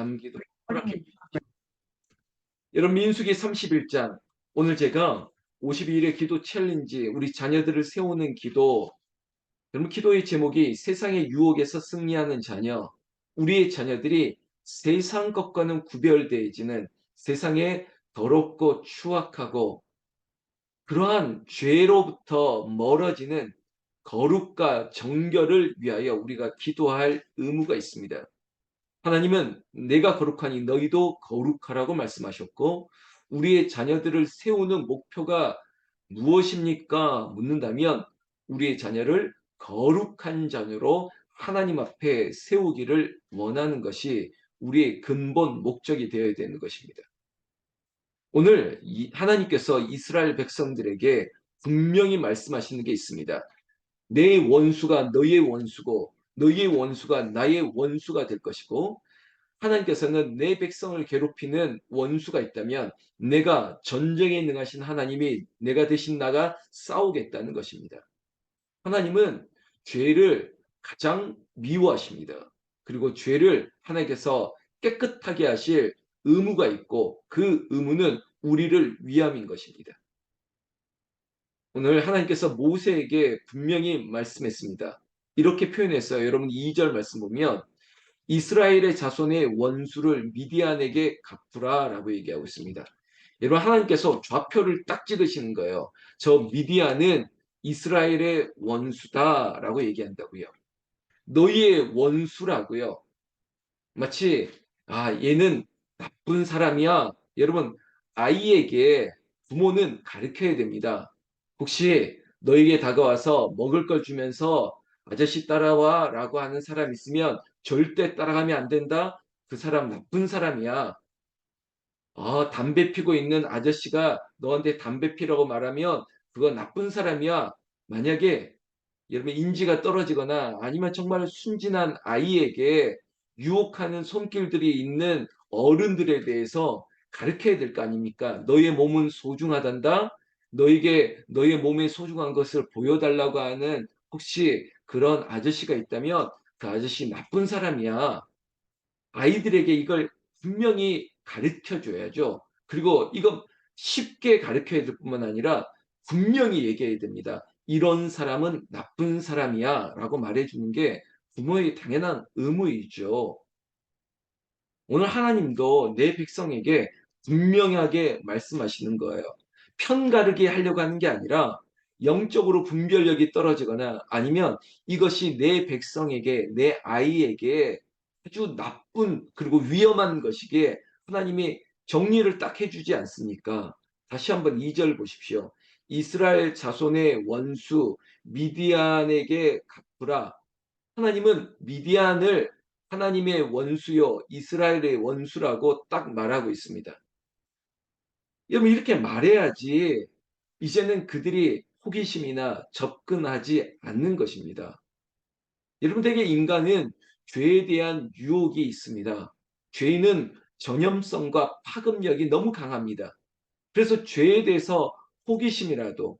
남기도 허락해 주십시오. 여러분 민수기 31장 오늘 제가 52일의 기도 챌린지 우리 자녀들을 세우는 기도 여러분 기도의 제목이 세상의 유혹에서 승리하는 자녀 우리의 자녀들이 세상 것과는 구별되어지는 세상에 더럽고 추악하고 그러한 죄로부터 멀어지는 거룩과 정결을 위하여 우리가 기도할 의무가 있습니다. 하나님은 내가 거룩하니 너희도 거룩하라고 말씀하셨고 우리의 자녀들을 세우는 목표가 무엇입니까? 묻는다면 우리의 자녀를 거룩한 자녀로 하나님 앞에 세우기를 원하는 것이 우리의 근본 목적이 되어야 되는 것입니다. 오늘 하나님께서 이스라엘 백성들에게 분명히 말씀하시는 게 있습니다. 내 원수가 너의 원수고 너의 원수가 나의 원수가 될 것이고 하나님께서는 내 백성을 괴롭히는 원수가 있다면 내가 전쟁에 능하신 하나님이 내가 대신 나가 싸우겠다는 것입니다. 하나님은 죄를 가장 미워하십니다. 그리고 죄를 하나님께서 깨끗하게 하실 의무가 있고 그 의무는 우리를 위함인 것입니다. 오늘 하나님께서 모세에게 분명히 말씀했습니다. 이렇게 표현했어요. 여러분 2절 말씀 보면 이스라엘의 자손의 원수를 미디안에게 갚으라 라고 얘기하고 있습니다. 여러분 하나님께서 좌표를 딱 찍으시는 거예요. 저 미디안은 이스라엘의 원수다라고 얘기한다고요. 너희의 원수라고요. 마치 아 얘는 나쁜 사람이야. 여러분 아이에게 부모는 가르쳐야 됩니다. 혹시 너에게 다가와서 먹을 걸 주면서 아저씨 따라와 라고 하는 사람 있으면 절대 따라가면 안 된다. 그 사람 나쁜 사람이야. 아, 담배 피고 있는 아저씨가 너한테 담배 피라고 말하면 그건 나쁜 사람이야. 만약에 여러분 인지가 떨어지거나 아니면 정말 순진한 아이에게 유혹하는 손길들이 있는 어른들에 대해서 가르쳐야 될 거 아닙니까? 너의 몸은 소중하단다. 너에게 너의 몸에 소중한 것을 보여달라고 하는 혹시 그런 아저씨가 있다면 그 아저씨 나쁜 사람이야. 아이들에게 이걸 분명히 가르쳐 줘야죠. 그리고 이거 쉽게 가르쳐야 될 뿐만 아니라 분명히 얘기해야 됩니다. 이런 사람은 나쁜 사람이야 라고 말해주는 게 부모의 당연한 의무이죠. 오늘 하나님도 내 백성에게 분명하게 말씀하시는 거예요. 편가르게 하려고 하는 게 아니라 영적으로 분별력이 떨어지거나 아니면 이것이 내 백성에게 내 아이에게 아주 나쁜 그리고 위험한 것이기에 하나님이 정리를 딱 해주지 않습니까? 다시 한번 2절 보십시오. 이스라엘 자손의 원수 미디안에게 갚으라. 하나님은 미디안을 하나님의 원수요 이스라엘의 원수라고 딱 말하고 있습니다. 여러분 이렇게 말해야지 이제는 그들이 호기심이나 접근하지 않는 것입니다. 여러분들에게 인간은 죄에 대한 유혹이 있습니다. 죄는 전염성과 파급력이 너무 강합니다. 그래서 죄에 대해서 호기심이라도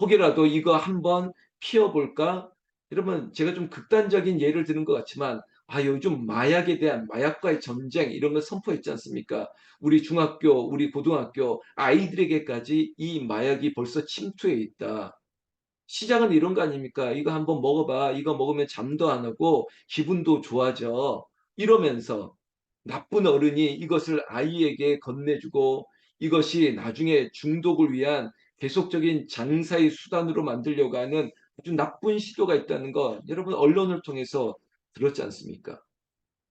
혹이라도 이거 한번 피워볼까? 여러분 제가 좀 극단적인 예를 드는 것 같지만 아 요즘 마약에 대한 마약과의 전쟁 이런 걸 선포했지 않습니까? 우리 중학교, 우리 고등학교 아이들에게까지 이 마약이 벌써 침투해 있다. 시작은 이런 거 아닙니까? 이거 한번 먹어봐. 이거 먹으면 잠도 안 오고 기분도 좋아져. 이러면서 나쁜 어른이 이것을 아이에게 건네주고 이것이 나중에 중독을 위한 계속적인 장사의 수단으로 만들려고 하는 아주 나쁜 시도가 있다는 거 여러분 언론을 통해서 들었지 않습니까?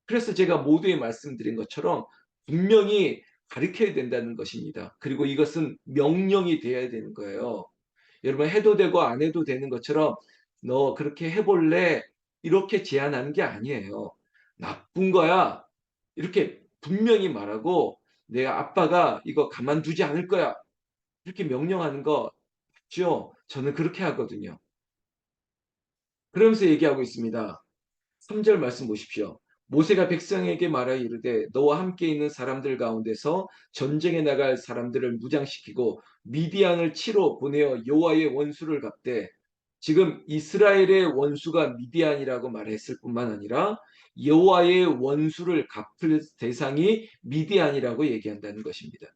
그래서 제가 모두에 말씀드린 것처럼 분명히 가르쳐야 된다는 것입니다. 그리고 이것은 명령이 되어야 되는 거예요. 여러분 해도 되고 안 해도 되는 것처럼 너 그렇게 해볼래? 이렇게 제안하는 게 아니에요. 나쁜 거야. 이렇게 분명히 말하고 내가 아빠가 이거 가만두지 않을 거야. 이렇게 명령하는 거 맞죠? 저는 그렇게 하거든요. 그러면서 얘기하고 있습니다. 3절 말씀 보십시오. 모세가 백성에게 말하 이르되 너와 함께 있는 사람들 가운데서 전쟁에 나갈 사람들을 무장시키고 미디안을 치러 보내어 여호와의 원수를 갚되 지금 이스라엘의 원수가 미디안이라고 말했을 뿐만 아니라 여호와의 원수를 갚을 대상이 미디안이라고 얘기한다는 것입니다.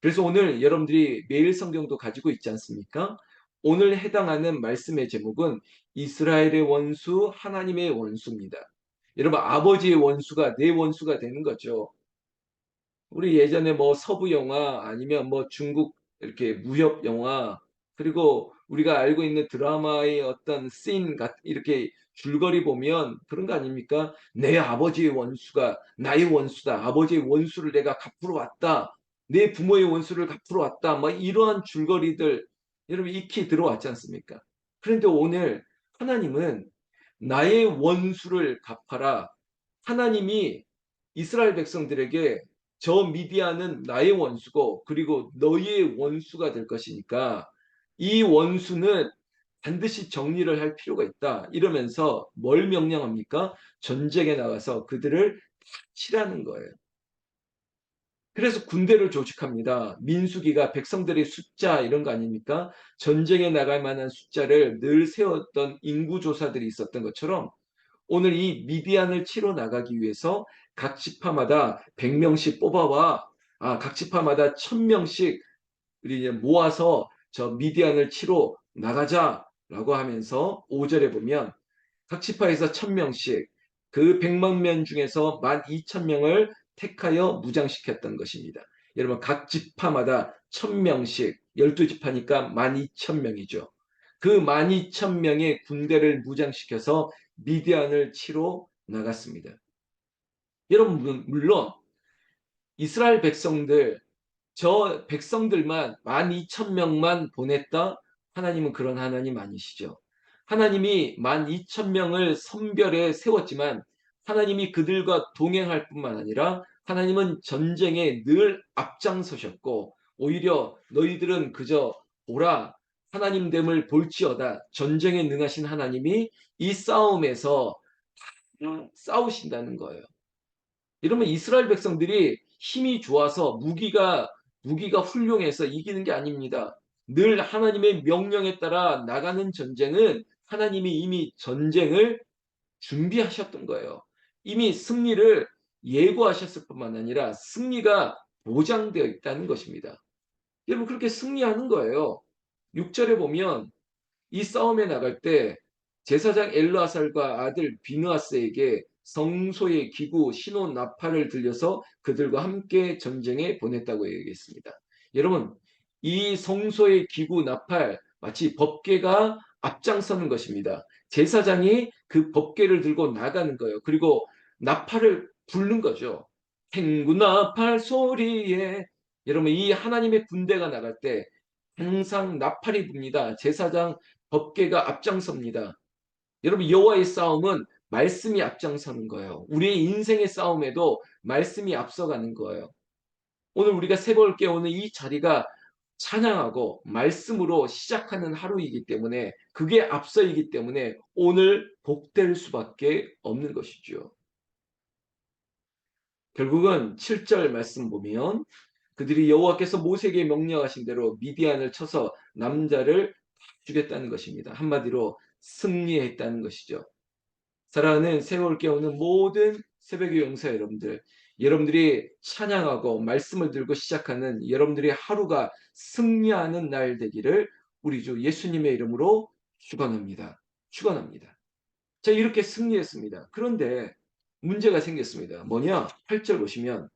그래서 오늘 여러분들이 매일 성경도 가지고 있지 않습니까? 오늘 해당하는 말씀의 제목은 이스라엘의 원수, 하나님의 원수입니다. 여러분 아버지의 원수가 내 원수가 되는 거죠. 우리 예전에 뭐 서부 영화 아니면 뭐 중국 이렇게 무협 영화 그리고 우리가 알고 있는 드라마의 어떤 씬 같 이렇게 줄거리 보면 그런 거 아닙니까? 내 아버지의 원수가 나의 원수다. 아버지의 원수를 내가 갚으러 왔다. 내 부모의 원수를 갚으러 왔다. 뭐 이러한 줄거리들 여러분 익히 들어왔지 않습니까? 그런데 오늘 하나님은 나의 원수를 갚아라. 하나님이 이스라엘 백성들에게 저 미디안은 나의 원수고 그리고 너희의 원수가 될 것이니까 이 원수는 반드시 정리를 할 필요가 있다. 이러면서 뭘 명령합니까? 전쟁에 나가서 그들을 치라는 거예요. 그래서 군대를 조직합니다. 민수기가 백성들의 숫자 이런 거 아닙니까? 전쟁에 나갈 만한 숫자를 늘 세웠던 인구조사들이 있었던 것처럼 오늘 이 미디안을 치러 나가기 위해서 각 지파마다 100명씩 뽑아와 아, 각 지파마다 1000명씩 우리 모아서 저 미디안을 치러 나가자라고 하면서 5절에 보면 각 지파에서 1000명씩 그 100만 명 중에서 12,000명을 택하여 무장시켰던 것입니다. 여러분 각 지파마다 1000명씩 12지파니까 12,000명이죠. 그 12,000명의 군대를 무장시켜서 미디안을 치러 나갔습니다. 여러분 물론 이스라엘 백성들 저 백성들만 12,000명만 보냈다? 하나님은 그런 하나님 아니시죠. 하나님이 12,000명을 선별해 세웠지만 하나님이 그들과 동행할 뿐만 아니라 하나님은 전쟁에 늘 앞장서셨고 오히려 너희들은 그저 보라 하나님됨을 볼지어다 전쟁에 능하신 하나님이 이 싸움에서 싸우신다는 거예요. 이러면 이스라엘 백성들이 힘이 좋아서 무기가 무기가 훌륭해서 이기는 게 아닙니다. 늘 하나님의 명령에 따라 나가는 전쟁은 하나님이 이미 전쟁을 준비하셨던 거예요. 이미 승리를 예고하셨을 뿐만 아니라 승리가 보장되어 있다는 것입니다. 여러분 그렇게 승리하는 거예요. 6절에 보면 이 싸움에 나갈 때 제사장 엘르아살과 아들 비느아스에게 성소의 기구 신호 나팔을 들려서 그들과 함께 전쟁에 보냈다고 얘기했습니다. 여러분 이 성소의 기구 나팔 마치 법계가 앞장서는 것입니다. 제사장이 그 법계를 들고 나가는 거예요. 그리고 나팔을 부른 거죠. 행구 나팔 소리에 여러분 이 하나님의 군대가 나갈 때 항상 나팔이 붑니다. 제사장 법계가 앞장섭니다. 여러분 여호와의 싸움은 말씀이 앞장서는 거예요. 우리의 인생의 싸움에도 말씀이 앞서가는 거예요. 오늘 우리가 세벌 깨우는 이 자리가 찬양하고 말씀으로 시작하는 하루이기 때문에 그게 앞서이기 때문에 오늘 복될 수밖에 없는 것이죠. 결국은 7절 말씀 보면 그들이 여호와께서 모세에게 명령하신 대로 미디안을 쳐서 남자를 죽였다는 것입니다. 한마디로 승리했다는 것이죠. 사랑하는 세월 깨우는 모든 새벽의 용사 여러분들, 여러분들이 찬양하고 말씀을 들고 시작하는 여러분들의 하루가 승리하는 날 되기를 우리 주 예수님의 이름으로 축원합니다. 축원합니다. 자 이렇게 승리했습니다. 그런데 문제가 생겼습니다. 뭐냐? 8절 보시면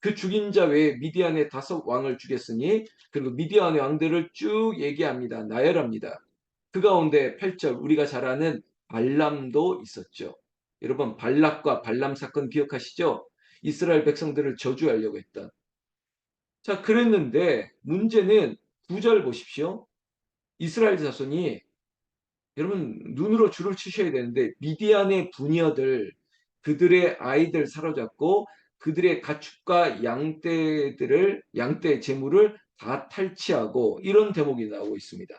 그 죽인 자 외에 미디안의 다섯 왕을 죽였으니 그리고 미디안의 왕들을 쭉 얘기합니다. 나열합니다. 그 가운데 8절 우리가 잘 아는 발람도 있었죠. 여러분 발락과 발람 사건 기억하시죠? 이스라엘 백성들을 저주하려고 했던. 자 그랬는데 문제는 9절 보십시오. 이스라엘 자손이 여러분 눈으로 줄을 치셔야 되는데 미디안의 부녀들 그들의 아이들 사로잡고 그들의 가축과 양떼들을 양떼 재물을 다 탈취하고 이런 대목이 나오고 있습니다.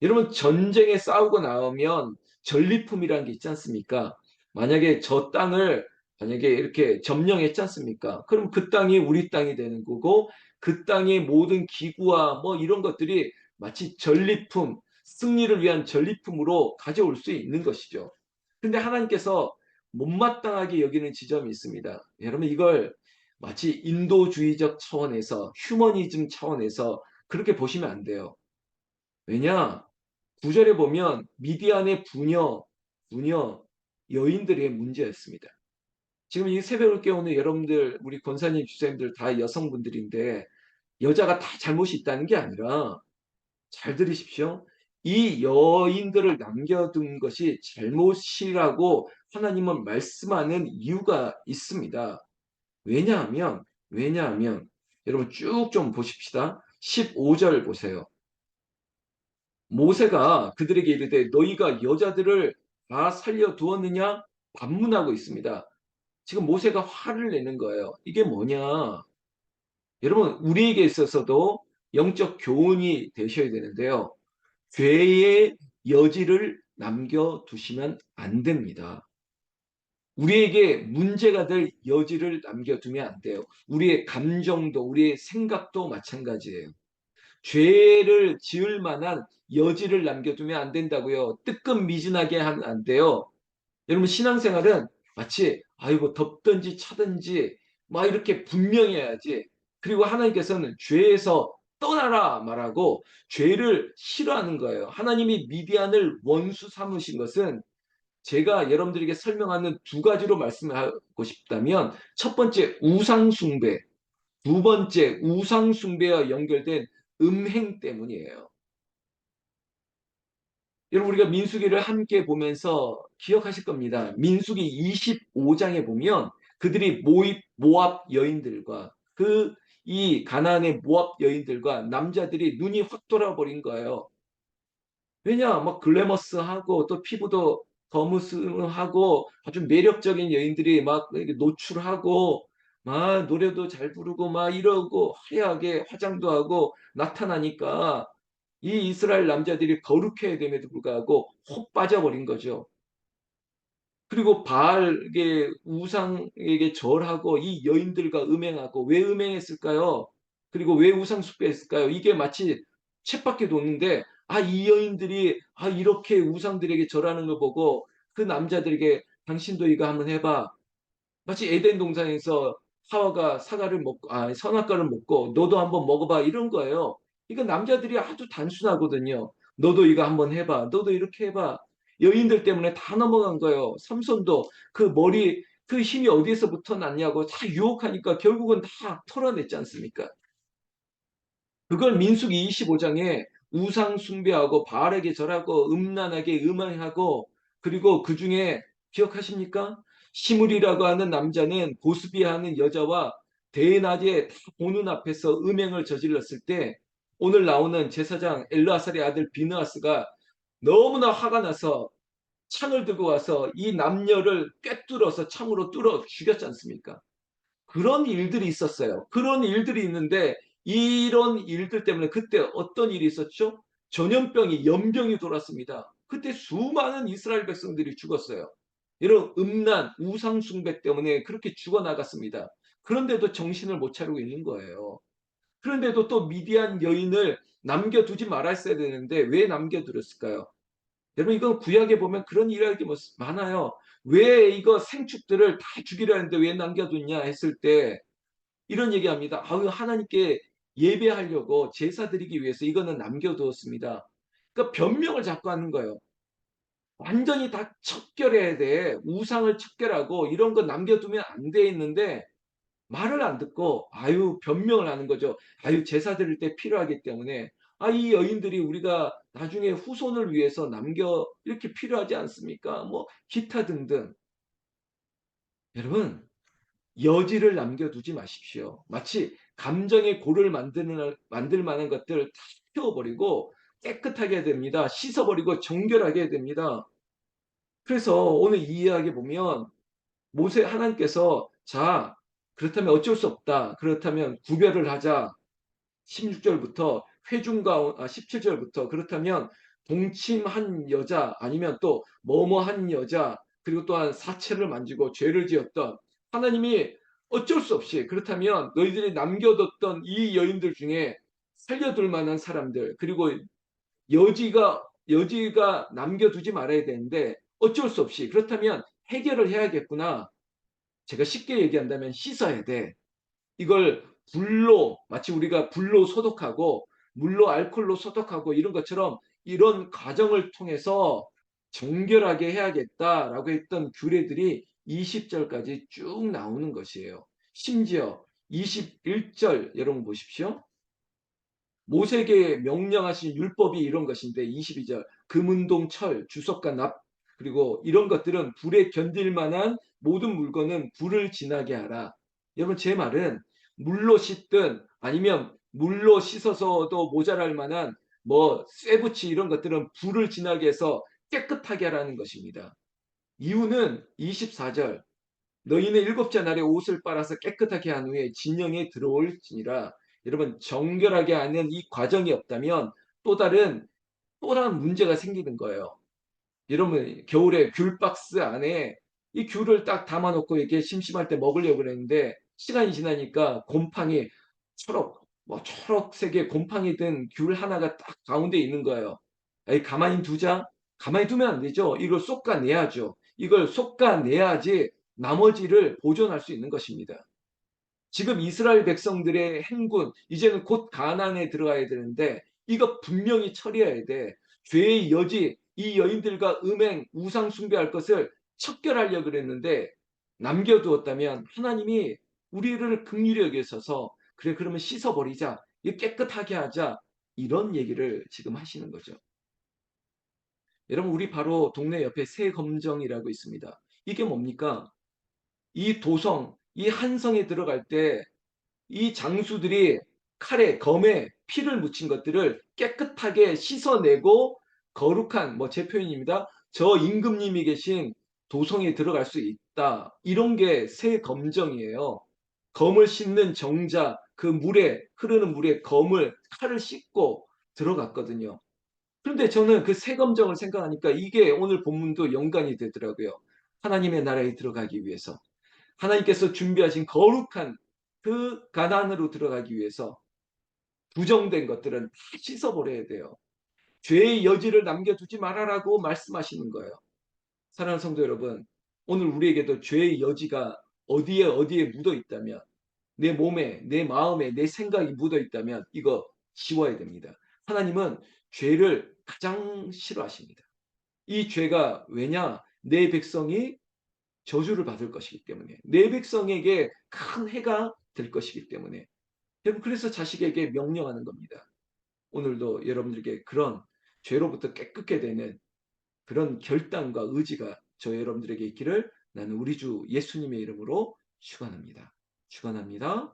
여러분 전쟁에 싸우고 나오면 전리품이라는 게 있지 않습니까? 만약에 저 땅을 만약에 이렇게 점령했지 않습니까? 그럼 그 땅이 우리 땅이 되는 거고 그 땅의 모든 기구와 뭐 이런 것들이 마치 전리품, 승리를 위한 전리품으로 가져올 수 있는 것이죠. 근데 하나님께서 못마땅하게 여기는 지점이 있습니다. 여러분 이걸 마치 인도주의적 차원에서 휴머니즘 차원에서 그렇게 보시면 안 돼요. 왜냐? 구절에 보면 미디안의 부녀, 부녀, 여인들의 문제였습니다. 지금 이 새벽을 깨우는 여러분들, 우리 권사님, 주사님들 다 여성분들인데 여자가 다 잘못이 있다는 게 아니라 잘 들으십시오. 이 여인들을 남겨둔 것이 잘못이라고 하나님은 말씀하는 이유가 있습니다. 왜냐하면, 왜냐하면, 여러분 쭉 좀 보십시다. 15절 보세요. 모세가 그들에게 이르되 너희가 여자들을 다 살려두었느냐? 반문하고 있습니다. 지금 모세가 화를 내는 거예요. 이게 뭐냐? 여러분, 우리에게 있어서도 영적 교훈이 되셔야 되는데요. 죄의 여지를 남겨두시면 안 됩니다. 우리에게 문제가 될 여지를 남겨두면 안 돼요. 우리의 감정도, 우리의 생각도 마찬가지예요. 죄를 지을 만한 여지를 남겨두면 안 된다고요. 뜨끔미진하게 하면 안 돼요. 여러분 신앙생활은 마치 아이고 덥든지 차든지 막 이렇게 분명해야지. 그리고 하나님께서는 죄에서 떠나라 말하고 죄를 싫어하는 거예요. 하나님이 미디안을 원수 삼으신 것은 제가 여러분들에게 설명하는 두 가지로 말씀하고 싶다면 첫 번째 우상 숭배, 두 번째 우상 숭배와 연결된 음행 때문이에요. 여러분 우리가 민수기를 함께 보면서 기억하실 겁니다. 민수기 25장에 보면 그들이 모압 여인들과 그 이 가나안의 모압 여인들과 남자들이 눈이 확 돌아버린 거예요. 왜냐, 막 글래머스하고 또 피부도 거무스하고 아주 매력적인 여인들이 막 노출하고 막 노래도 잘 부르고 막 이러고 화려하게 화장도 하고 나타나니까 이 이스라엘 남자들이 거룩해야 됨에도 불구하고 혹 빠져버린 거죠. 그리고 바알에게 우상에게 절하고 이 여인들과 음행하고 왜 음행했을까요? 그리고 왜 우상 숭배했을까요? 이게 마치 쳇바퀴 도는데 아 이 여인들이 아 이렇게 우상들에게 절하는 걸 보고 그 남자들에게 당신도 이거 한번 해봐. 마치 에덴 동산에서 하와가 사과를 먹고 아 선악과를 먹고 너도 한번 먹어봐 이런 거예요. 이거 남자들이 아주 단순하거든요. 너도 이거 한번 해봐. 너도 이렇게 해봐. 여인들 때문에 다 넘어간 거예요. 삼손도 그 머리 그 힘이 어디에서부터 났냐고 다 유혹하니까 결국은 다 털어냈지 않습니까? 그걸 민수기 25장에 우상 숭배하고 바알에게 절하고 음란하게 음행하고 그리고 그 중에 기억하십니까? 시물이라고 하는 남자는 보스비하는 여자와 대낮에 다 보는 앞에서 음행을 저질렀을 때 오늘 나오는 제사장 엘르아살의 아들 비느아스가 너무나 화가 나서 창을 들고 와서 이 남녀를 꿰뚫어서 창으로 뚫어 죽였지 않습니까? 그런 일들이 있었어요. 그런 일들이 있는데 이런 일들 때문에 그때 어떤 일이 있었죠? 전염병이 연병이 돌았습니다. 그때 수많은 이스라엘 백성들이 죽었어요. 이런 음란, 우상 숭배 때문에 그렇게 죽어나갔습니다. 그런데도 정신을 못 차리고 있는 거예요. 그런데도 또 미디안 여인을 남겨두지 말았어야 되는데 왜 남겨두었을까요? 여러분 이건 구약에 보면 그런 이야기 많아요. 왜 이거 생축들을 다 죽이려 했는데 왜 남겨뒀냐 했을 때 이런 얘기합니다. 아유 하나님께 예배하려고 제사 드리기 위해서 이거는 남겨두었습니다. 그러니까 변명을 자꾸 하는 거예요. 완전히 다 척결해야 돼. 우상을 척결하고 이런 거 남겨두면 안 돼 있는데 말을 안 듣고 아유 변명을 하는 거죠. 아유 제사 드릴 때 필요하기 때문에 아 이 여인들이 우리가 나중에 후손을 위해서 남겨 이렇게 필요하지 않습니까? 뭐 기타 등등. 여러분 여지를 남겨두지 마십시오. 마치 감정의 골을 만드는 만들 만한 것들 다 태워버리고 깨끗하게 됩니다. 씻어버리고 정결하게 됩니다. 그래서 오늘 이 이야기 보면 모세 하나님께서 자 그렇다면 어쩔 수 없다. 그렇다면 구별을 하자. 16절부터 회중가 아, 17절부터 그렇다면 동침한 여자 아니면 또 뭐뭐한 여자 그리고 또한 사체를 만지고 죄를 지었던 하나님이 어쩔 수 없이 그렇다면 너희들이 남겨뒀던 이 여인들 중에 살려둘 만한 사람들 그리고 여지가 여지가 남겨두지 말아야 되는데 어쩔 수 없이 그렇다면 해결을 해야겠구나. 제가 쉽게 얘기한다면 씻어야 돼. 이걸 불로 마치 우리가 불로 소독하고 물로 알코올로 소독하고 이런 것처럼 이런 과정을 통해서 정결하게 해야겠다라고 했던 규례들이 20절까지 쭉 나오는 것이에요. 심지어 21절 여러분 보십시오. 모세에게 명령하신 율법이 이런 것인데 22절 금은동 철 주석과 납 그리고 이런 것들은 불에 견딜 만한 모든 물건은 불을 지나게 하라. 여러분 제 말은 물로 씻든 아니면 물로 씻어서도 모자랄 만한 뭐 쇠붙이 이런 것들은 불을 지나게 해서 깨끗하게 하라는 것입니다. 이유는 24절 너희는 일곱째 날에 옷을 빨아서 깨끗하게 한 후에 진영에 들어올지니라 여러분 정결하게 하는 이 과정이 없다면 또 다른 또 다른 문제가 생기는 거예요. 여러분 겨울에 귤박스 안에 이 귤을 딱 담아놓고 이렇게 심심할 때 먹으려고 그랬는데 시간이 지나니까 곰팡이 초록 뭐 초록색의 곰팡이 든 귤 하나가 딱 가운데 있는 거예요. 에이 가만히 두자. 가만히 두면 안 되죠. 이걸 솎아내야죠. 이걸 솎아내야지 나머지를 보존할 수 있는 것입니다. 지금 이스라엘 백성들의 행군 이제는 곧 가나안에 들어가야 되는데 이거 분명히 처리해야 돼. 죄의 여지 이 여인들과 음행 우상 숭배할 것을 척결하려 그랬는데 남겨두었다면 하나님이 우리를 긍휼히 여기셔서 그래 그러면 씻어버리자 이 깨끗하게 하자 이런 얘기를 지금 하시는 거죠. 여러분 우리 바로 동네 옆에 새검정이라고 있습니다. 이게 뭡니까? 이 도성, 이 한성에 들어갈 때 이 장수들이 칼에 검에 피를 묻힌 것들을 깨끗하게 씻어내고 거룩한 뭐 제 표현입니다. 저 임금님이 계신 도성에 들어갈 수 있다. 이런 게 새 검정이에요. 검을 씻는 정자 그 물에 흐르는 물에 검을 칼을 씻고 들어갔거든요. 그런데 저는 그 새 검정을 생각하니까 이게 오늘 본문도 연관이 되더라고요. 하나님의 나라에 들어가기 위해서 하나님께서 준비하신 거룩한 그 가난으로 들어가기 위해서 부정된 것들은 다 씻어버려야 돼요. 죄의 여지를 남겨두지 말아라고 말씀하시는 거예요. 사랑하는 성도 여러분, 오늘 우리에게도 죄의 여지가 어디에 어디에 묻어 있다면 내 몸에, 내 마음에, 내 생각이 묻어 있다면 이거 지워야 됩니다. 하나님은 죄를 가장 싫어하십니다. 이 죄가 왜냐? 내 백성이 저주를 받을 것이기 때문에 내 백성에게 큰 해가 될 것이기 때문에 여러분 그래서 자식에게 명령하는 겁니다. 오늘도 여러분들에게 그런 죄로부터 깨끗게 되는 그런 결단과 의지가 저 여러분들에게 있기를 나는 우리 주 예수님의 이름으로 축원합니다. 축원합니다.